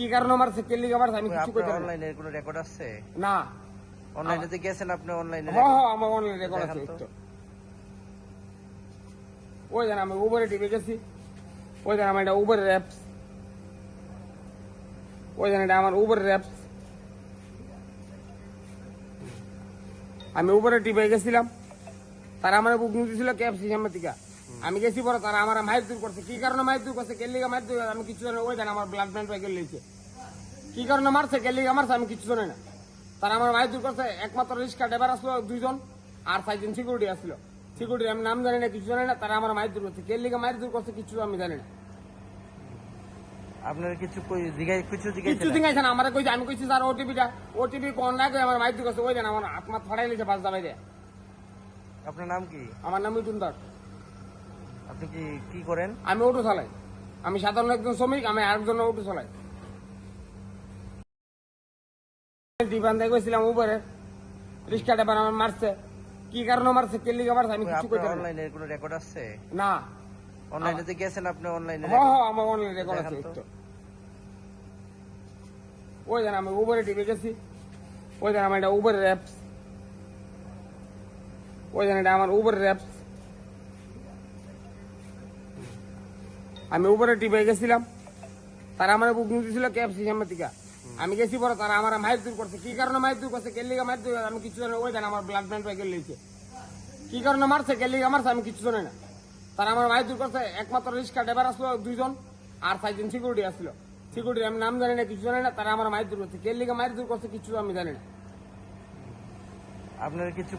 কি কারণে মারছে কে লিগে মারছে আমি কিছু কইতে। অনলাইনে কোনো রেকর্ড আছে? না। অনলাইনে তো গেছেন আপনি অনলাইনে হ্যাঁ হ্যাঁ আমার অনলাইন রেকর্ড আছে তো। ওই জান আমি উবারে টিপে গেছি। ওই জান আমার এটা উবার অ্যাপস ওই জান এটা আমার উবার অ্যাপস আমি উবারে টিপে গেছিলাম। তারা আমার বুকিং দিয়েছিল ক্যাব সিস্টেমের থেকে আমি গেছি পরে তারা আমার মাইর দূর করছে। কি কারণে মাইর দূর করছে? কেলিগা মাইর দূর আমি কিছু জানি ওই জান আমার ব্লাড ব্যান্ড পাইকে লিয়েছে কি কারণে মারছে? কেলিগা মারছে আমি কিছু জানি না। তারা আমার মাইর দূর করছে একমাত্র রিক্সা ড্রাইভার আসলো দুইজন আর চারজন সিকিউরিটি আসলো। সিকিউরিটি আমি নাম জানি না কিছু জানি না তারা আমার মাইর দূর করছে। কেলিগা মাইর দূর করছে কিছু আমি জানি না। আপনার কিছু কই কিছু কিছু দিন না আমার কইছে আমি কইছি স্যার ওটিপিটা ওটিপি কোন না কই আমার মাইর দূর করছে। ওই জান আমার আত্মা ফড়াই লিছে বাস যাবে দে। আপনার নাম কি? আমার নাম মিটুন দাস। আপনি কি কি করেন? আমি অটো চালাই। আমি সাধারণ একজন শ্রমিক আমি আরেকজন অটো চালাই। ডিবান্ধাই গেছিলাম উপরে রিক্সা আমার মারছে। কি কারণে মারছে কে লিগে মারছে আমি কিছু কইতে পারি। অনলাইনে কোনো রেকর্ড আছে? না। অনলাইনে তো গেছেন আপনি অনলাইনে হ্যাঁ হ্যাঁ আমার অনলাইন রেকর্ড আছে তো। ওই জান আমি উবারে টিপে গেছি। ওই জান আমার এটা উবার অ্যাপস ওই জান এটা আমার উবার অ্যাপস আমি উবারে টিপে গেছিলাম। তারা আমার বুকিং দিয়েছিল ক্যাব সিস্টেমের আমি গেছি পরে তারা আমার মাইর দূর করছে। কি কারণে মাইর দূর করছে? কে লিগে মাইর দূর আমি কিছু জানি ওই জান আমার ব্লাড ব্যান্ড পাইকে লিয়েছে কি কারণে মারছে? কে লিগে মারছে, আমি কিছু জানি না। তারা আমার মাইর দূর করছে। একমাত্র রিক্সা ড্রাইভার আসলো, দুইজন। আর চারজন সিকিউরিটি আসলো। সিকিউরিটি আমি নাম জানি না, কিছু জানি না। তারা আমার মাইর দূর করছে। কে লিগে মাইর দূর করছে, কিছু আমি জানি না। আপনার কিছু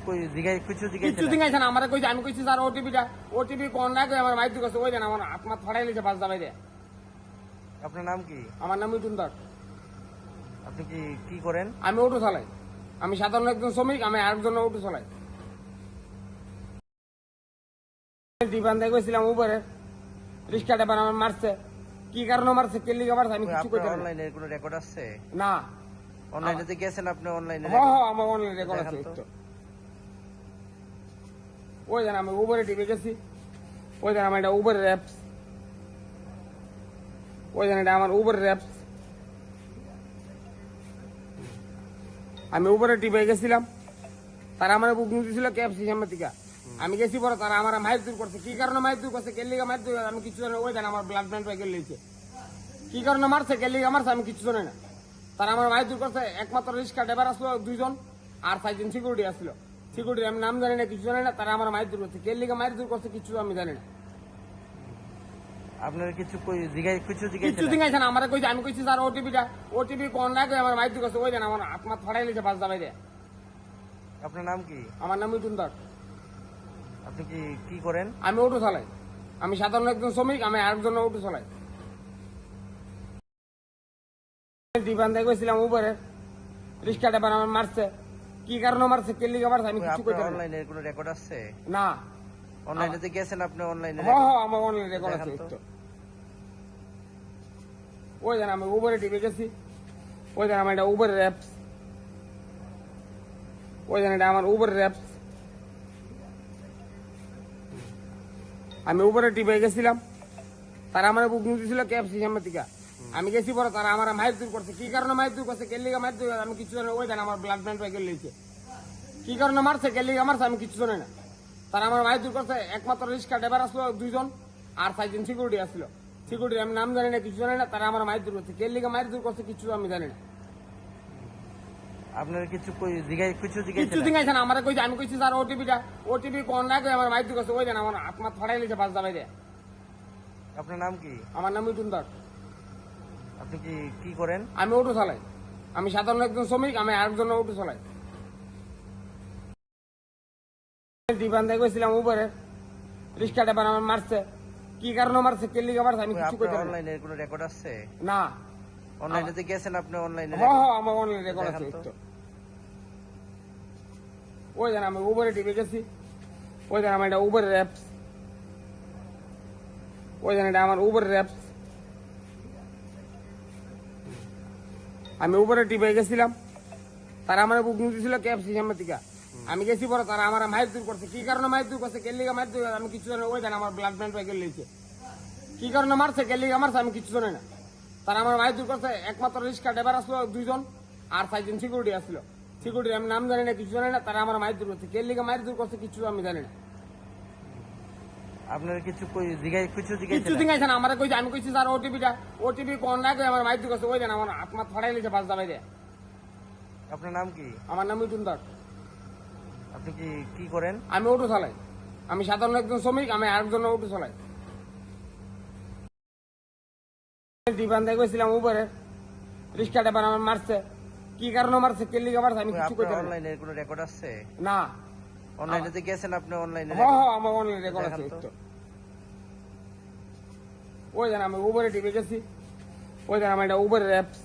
কিছু কিছু দিন না আমার কইছে আমি কইছি স্যার ওটিপিটা ওটিপি কোন না কই আমার মাইর ওই জান আমার আত্মা ফড়াই লিছে বাস যাবে দে আপনার নাম কি? আমার নাম দাস। আপনি কি কি করেন? আমি অটো চালাই। আমি সাধারণ একজন শ্রমিক আমি আরেকজন অটো চালাই। ডিবান্ধাই গেছিলাম উপরে রিক্সা ড্রাইভার আমার মারছে। কি কারণে মারছে কে লিগে মারছে আমি কিছু কইতে। অনলাইনে কোনো রেকর্ড আছে? না। অনলাইনে গেছেন আপনি অনলাইনে হ্যাঁ হ্যাঁ আমার অনলাইন তো। ওই জান আমি উবারে টিপে গেছি। ওই জান আমার এটা অ্যাপস ওই জান এটা আমার অ্যাপস আমি উবারে টিপে গেছিলাম। তারা আমার বুকিং দিয়েছিল ক্যাব সিস্টেমের থেকে আমি গেছি পরে তারা আমার মাইর দূর করছে। কি কারণে মাইর দূর করছে? কে লিগে মাইর দূর আমি কিছু জানি। ওই জান আমার ব্লাড ব্যান্ড লিয়েছে কি কারণে মারছে? কে লিগে মারছে? আমি কিছু জানি না। তারা আমার মাইর দূর করছে একমাত্র রিক্সা ড্রাইভার আসলো দুইজন আর চারজন সিকিউরিটি আসলো। সিকিউরিটি আমি নাম জানি না কিছু জানি না তারা আমার মাইর দূর করছে। কে লিগে মাইর দূর করছে কিছু আমি জানি না। আপনার কিছু কই জিগাই কিছু কিছু দিন না আমার কইছে আমি কইছি স্যার ওটিপিটা ওটিপি কোন না কই আমার মাইর দূর ওই জান আমার আত্মা ফড়াই লিছে বাস যাবে আপনার নাম কি? আমার নাম মিটুন দাস আপনি কি কি করেন? আমি অটো চালাই। আমি সাধারণ একজন শ্রমিক আমি আরেকজন অটো চালাই। ডিবান্ধাই গেছিলাম উপরে। রিক্সা ড্রাইভার আমার মারছে। কি কারণে মারছে? কে লিগে মারছে? আমি কিছু কইতে পারি অনলাইনে কোনো রেকর্ড আছে? না। অনলাইনে গেছেন আপনি অনলাইনে হ্যাঁ হ্যাঁ আমার অনলাইন রেকর্ড আছে তো। ওই জান আমি উবারে টিপে গেছি। ওই জান আমার এটা উবার অ্যাপস ওই জান এটা আমার উবার অ্যাপস আমি উবারে টিপে গেছিলাম। তারা আমার বুকিং দিয়েছিল ক্যাব সিস্টেমের আমি গেছি পরে তারা আমার মাইর দূর করছে। কি কারণে মাইর দূর করছে? কে লিগে মাইর দূর আমি কিছু জানি। ওই জান আমার ব্লাড ব্যান্ড পাইকে লিয়েছে কি কারণে মারছে? কে লিগে মারছে আমি কিছু জানি না। তারা আমার মাইর দূর করছে একমাত্র রিক্সা ড্রাইভার আসলো দুইজন আর চারজন সিকিউরিটি আসলো। সিকিউরিটি আমি নাম জানি না কিছু জানি না তারা আমার মাইর দূর করছে। কে লিগে মাইর দূর করছে কিছু আমি জানি না। আপনার কিছু কই কিছু কিছু দিন না আমার কইছে আমি কইছি স্যার ওটিপিটা ওটিপি কোন না কই আমার মাইর দূর করছে? ওই জান আমার আত্মা ফড়াই লিছে বাস যাবে দে আপনার নাম কি? আমার নাম মিটুন দাস। আপনি কি কি করেন? আমি অটো চালাই। আমি সাধারণ একজন শ্রমিক আমি আরেকজন অটো চালাই। ডিবান্ধাই গেছিলাম উপরে রিক্সা ড্রাইভার আমার মারছে। কি কারণে মারছে কে লিগে মারছে আমি কিছু কইতে। অনলাইনে কোনো রেকর্ড আছে? না। অনলাইনে তো গেছেন আপনি অনলাইনে হ্যাঁ হ্যাঁ আমার অনলাইন রেকর্ড আছে তো। ওই জান আমি উবারে টিপে গেছি। ওই জান আমার এটা উবার অ্যাপস ওই জান এটা আমার উবার অ্যাপস আমি উবারে টিপে গেছিলাম। তারা আমার বুকিং দিয়েছিল ক্যাব সিস্টেমের থেকে আমি গেছি পরে তারা আমার মাইর দূর করছে। কি কারণে মাইর দূর করছে? কে লিগে মাইর দূর আমি কিছু জানি। ওই জান আমার ব্লাড ব্যান্ড পাইকে লিয়েছে কি কারণে মারছে? কে লিগে মারছে? আমি কিছু জানি না। তারা আমার মায়ের দূর করছে। একমাত্র রিক্সা ড্রাইভার আসলো, দুইজন। আর চারজন সিকিউরিটি আসলো। সিকিউরিটি আমি নাম জানি না, কিছু জানি না। তারা আমার মাইর দূর করছে। কে লিগে মাইর দূর করছে, কিছু আমি জানি না। আপনার কিছু জিজ্ঞাসা কিছু কিছু জিজ্ঞাসা না আমার কইছে আমি কইছি স্যার ওটিপিটা ওটিপি কোন না কই? আমার ওই দেন? আমার আত্মা ছড়াই লিছে বাস দাবাই আপনার নাম কি? আমার নাম দাস। আপনি কি কি করেন? আমি অটো চালাই। আমি সাধারণ একজন শ্রমিক আমি আরেকজন অটো চালাই। থেকে গেছিলাম উপরে। আমার মারছে। কি কারণে মারছে কে লিগে মারছে আমি কিছু কইতে পারি না। অনলাইনে কোনো রেকর্ড আছে না। অনলাইনে তে গেছেন আপনি অনলাইনে হ্যাঁ হ্যাঁ আমার অনলাইন রেকর্ড আছে। ওই দেন আমি উবারে টিপে গেছি। ওই দেন আমার এটা উবারের অ্যাপস